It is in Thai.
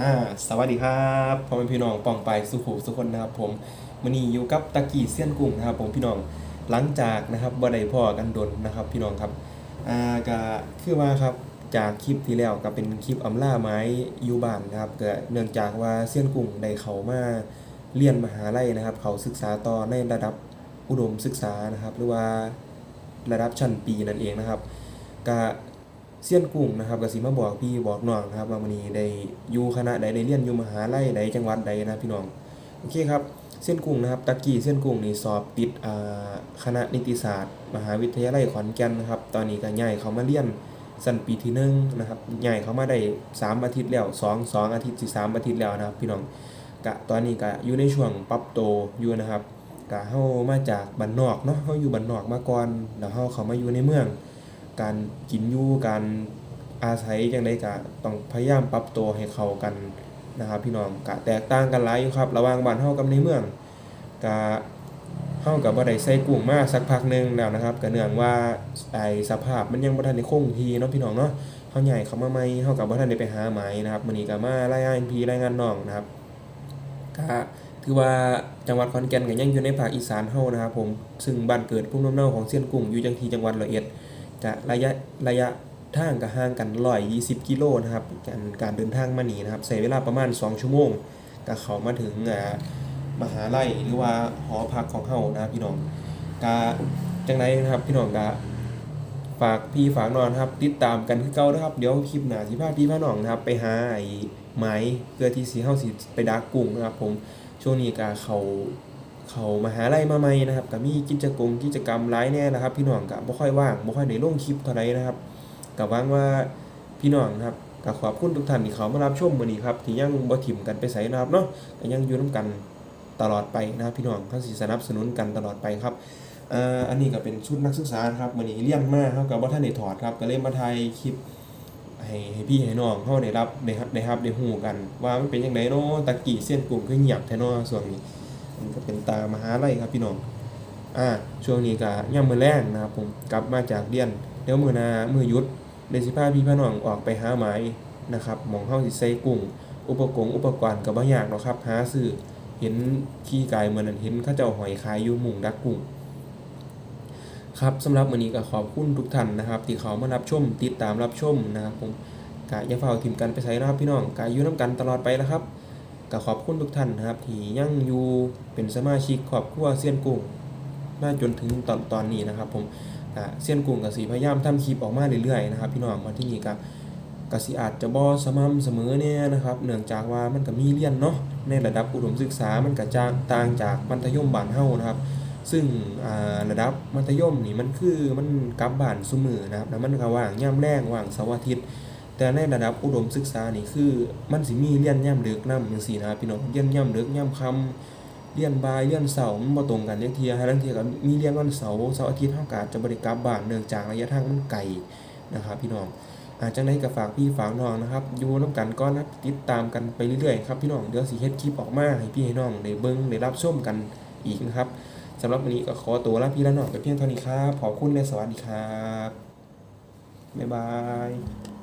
อ่าสวัสดีครับพ่อแม่พี่น้องปองไปสุขุสุคนนะครับ ผมมื้อนี้อยู่กับตะกี้เซียนกุ้งนะครับ ผมพี่น้องหลังจากนะครับบ่ได้พ่อกันดนนะครับ พี่น้องครับอ่าก็คือว่าครับจากคลิปที่แล้วก็เป็นคลิปอำล่าไม้อยู่บ้านนะครับก็เนื่องจากว่าเซียนกุ้งได้เข้ามาเรียนมหาลัยนะครับ เขาศึกษาต่อในระดับอุดมศึกษานะครับ หรือว่าระดับชั้นปีนั่นเองนะครับก็ เซียนกุ้งนะครับก็สิมาบอกพี่บอกน้องนะครับว่ามื้อนี้ได้อยู่คณะใดได้เรียนอยู่มหาลัยใดจังหวัดใดนะพี่น้องโอเคครับเซียนกุ้งนะครับตะกี้เซียนกุ้งนี่สอบติดอ่าคณะนิติศาสตร์ มหาวิทยาลัยขอนแก่นนะครับ ตอนนี้ก็ย้ายเขามาเรียนสั้นปีที่หนึ่งนะครับย้ายเขามาได้สามอาทิตย์แล้วสองสองอาทิตย์สิสามอาทิตย์แล้วนะครับ พี่น้องกะตอนนี้ก็อยู่ในช่วงปรับโตอยู่นะครับกะเฮามาจากบ้านนอกเนาะเฮาอยู่บ้านนอกมาก่อนแล้วเฮาเขามาอยู่ในเมือง การกินอยู่การอาศัยจังไดก็ต้องพยายามปรับตัวให้เข้ากันนะครับ พี่น้องก็แตกต่างกันหลายอยู่ครับ ระหว่างบ้านเฮากับในเมืองก็เฮากับบ่ได้ใส่กุ้งมาสักพักหนึงแล้วนะครับก็เนื่องว่าไอ้สภาพมันยังบ่ทันได้คงทีเนาะพี่น้องเนาะเฮาใหญ่เข้ามาใหม่เฮากับบ่ทันได้ไปหาหมายนะครับมื้อนี้ก็มารายงานพี่รายงานน้องนะครับก็ถือว่าจังหวัดขอนแก่นก็ยังอยู่ในภาคอีสานเฮานะครับผมซึ่งบ้านเกิดภูมิลำเนาของเซียนกุ้งอยู่จังที่จังหวัดร้อยเอ็ด กะระยะระยะทางก็ห่างกัน120กิโลนะครับการการเดินทางมานีนะครับใช้เวลาประมาณ 2 ชั่วโมงก็เขามาถึงอ่ามหาลัยหรือว่าหอพักของเฮานะครับพี่น้องกะจังไดนะครับพี่น้องกะฝากพี่ฝากน้องนครับ ติดตามกันคือเก่านะครับ เดี๋ยวคลิปหน้าสิพาพี่พาน้องนะครับ ไปหาไอ้ไม้เพื่อที่สิเฮาสิไปดักกุ้งนะครับ ผมช่วงนี้ก็เขา เขามาหาลัยมาใหม่นะครับก็มีกิจกรรมกิจกรรมหลายแน่นะครับ พี่น้องก็บ่ค่อยว่างบ่ค่อยได้ลงคลิปเท่าใดนะครับก็หวังว่าพี่น้องนะครับก็ขอบคุณทุกท่านที่เขามารับชมมื้อนี้ครับที่ยังบ่ถิ่มกันไปไสนะครับเนาะก็ยังอยู่นํกันตลอดไปนะครับพี่น้องเขาสิสนับสนุนกันตลอดไปครับอันนี้ก็เป็นชุดนักศึกษาครับมื้อนี้เรียนมาเฮาก็บ่ทันได้ถอดครับก็เลยมาถ่ายคลิปให้ให้พี่ให้น้องเฮาได้รับได้รับได้รับได้ฮู้กัน ว่ามันเป็นจังไดเนาะตะกี้เส้นกลุ่มคือเงียบแท้เนาะช่วงนี้ นก็เป็นตามหาลัยครับพี่น้องอ่าช่วงนี้ก็ย่ำมือแรงนะครับผมกลับมาจากเรียนเดี๋ยวมือนามือยุดเดยวสิพาพี่พี่น้องออกไปหาไม้นะครับหมองเฮาสิใส่กุ้งอุปกรณ์อุปกรณ์ก็บ่ยากหรอกครับหาซื้อเห็นขี้กายเหมือนนั้นเห็นเขาเจ้าหอยขายอยู่หมุงดักกุ้งครับสำหรับมื้อนี้ก็ขอบคุณทุกท่านนะครับ ที่เขามารับชมติดตามรับชมนะครับผมกะย่าเฝ้าทิมกันไปใส่นะครับพี่น้องกะยู่น้ำกันตลอดไปนะครับ ก็ขอบคุณทุกท่านนะครับ ที่ยังอยู่เป็นสมาชิกครอบครัวเซียนกุ้งมาจนถึงตอนตอนนี้นะครับ ผมเซียนกุ้งกับสีพยายามทำคลิปออกมาเรื่อยๆนะครับ พี่น้องมาที่นี่ก็กสิอาจจะบ่สม่ำเสมอเนี่ยนะครับ เนื่องจากว่ามันก็มีเรียนเนาะในระดับอุดมศึกษามันก็จางต่างจากมัธยมบ้านเฮานะครับ ซึ่งระดับมัธยมนี่มันคือมันกลับบ้านซุมือนะครับแล้วมันก็ว่างย่ำแรงว่างเสาร์อาทิตย์ แต่ในระดับอุดมศึกษานี่คือ มันสิมีเรียนย่ำดึกน้ำจังซี่นะพี่น้องเรียนย่ำดึกย่ำคำเรียนบายเรียนเสาร์มันบ่ตรงกันจักเที่ยหาลางเที่ยก็มีเรียนวันเสาร์เสาร์อาทิตย์เฮาก็อาจจะบ่ได้กลับบ้านเนื่องจากระยะทางมันไกลนะครับพี่น้องอาจังไดก็ฝากพี่ฝากน้องนะครับอยู่นํกันก่อนะติดตามกันไปเรื่อยๆครับพี่น้องเดี๋ยวสิเฮ็ดคลิปออกมาให้พี่ให้น้องได้เบิ่งได้รับชมกันอีกนะครับสำหรับวันนี้ก็ขอตัวลาพี่และน้องไปเพียงเท่านี้ครับขอบคุณและสวัสดีครับบ๊ายบาย